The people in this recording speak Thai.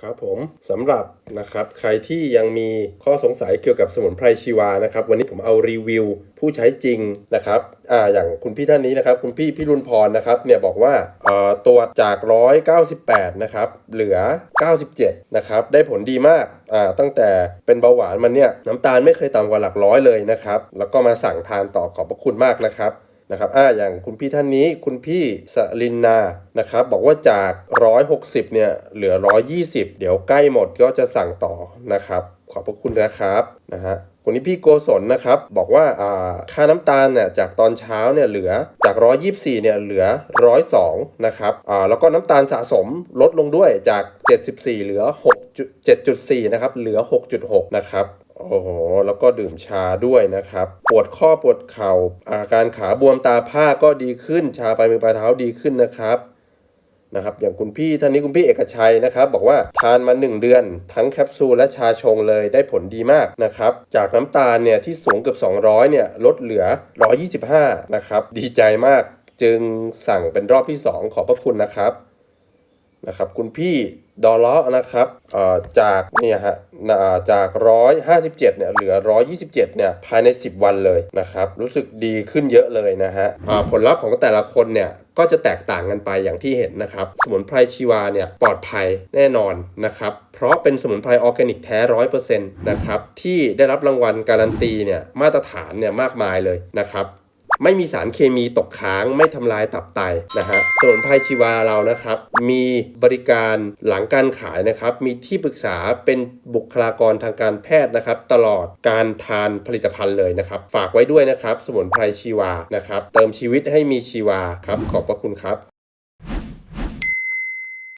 ครับผมสำหรับนะครับใครที่ยังมีข้อสงสัยเกี่ยวกับสมุนไพรชีวานะครับ วันนี้ผมเอารีวิวผู้ใช้จริงนะครับอ่าอย่างคุณพี่ท่านนี้นะครับ คุณพี่พิรุณพรนะครับเนี่ยบอกว่าเอ่อตรวจจาก 198 นะครับเหลือ 97 นะครับได้ผลดีมากอ่าตั้งแต่เป็นเบาหวานมันเนี่ยน้ำตาลไม่เคยต่ำกว่าหลักร้อยเลยนะครับ แล้วก็มาสั่งทานต่อขอบพระคุณมากนะครับ นะครับอ่าอย่างคุณพี่ท่านนี้คุณพี่สลินนานะครับบอกว่าจาก 160 เนี่ยเหลือ 120 เดี๋ยวใกล้หมดก็จะสั่งต่อนะครับ ขอบพระคุณนะครับนะฮะคนนี้พี่โกศลนะครับบอกว่าอ่าค่าน้ำตาลเนี่ยจากตอนเช้าเนี่ยเหลือจาก 124 เนี่ยเหลือ 102 นะครับอ่าแล้วก็น้ำตาลสะสมลดลงด้วยจาก 74 เหลือ 6.7.4 นะครับเหลือ 6.6 นะครับ โอ้โห แล้วก็ดื่มชาด้วยนะครับ ปวดข้อปวดเข่าอาการขาบวมตาผ้าก็ดีขึ้น ชาปลายมือปลายเท้าดีขึ้นนะครับนะครับอย่างคุณพี่ท่านนี้คุณพี่เอกชัยนะครับ บอกว่าทานมา 1 เดือน ทั้งแคปซูลและชาชงเลยได้ผลดีมากนะครับ จากน้ำตาลเนี่ยที่สูงเกือบ 200เนี่ยลดเหลือ 125 นะครับ ดีใจมากจึงสั่งเป็นรอบที่ 2 ขอบพระคุณนะครับ นะครับคุณพี่ดอลเลาะนะครับเอ่อจากเนี่ยฮะอ่าจาก 157เนี่ยเหลือ 127เนี่ยภายใน 10 วันเลยนะครับ รู้สึกดีขึ้นเยอะเลยนะฮะผลลัพธ์ของแต่ละคนเนี่ยก็จะแตกต่างกันไปอย่างที่เห็นนะครับ สมุนไพรชีวาเนี่ยปลอดภัยแน่นอนนะครับ เพราะเป็นสมุนไพรออร์แกนิกแท้ร้อยเปอร์เซ็นต์นะครับที่ได้รับรางวัลการันตีเนี่ยมาตรฐานเนี่ยมากมายเลยนะครับ ไม่มีสารเคมีตกค้างไม่ทำลายตับไตนะฮะสมุนไพรชีวาเรานะครับ มีบริการหลังการขายนะครับ มีที่ปรึกษาเป็นบุคลากรทางการแพทย์นะครับ ตลอดการทานผลิตภัณฑ์เลยนะครับ ฝากไว้ด้วยนะครับ สมุนไพรชีวานะครับ เติมชีวิตให้มีชีวาครับ ขอบพระคุณครับ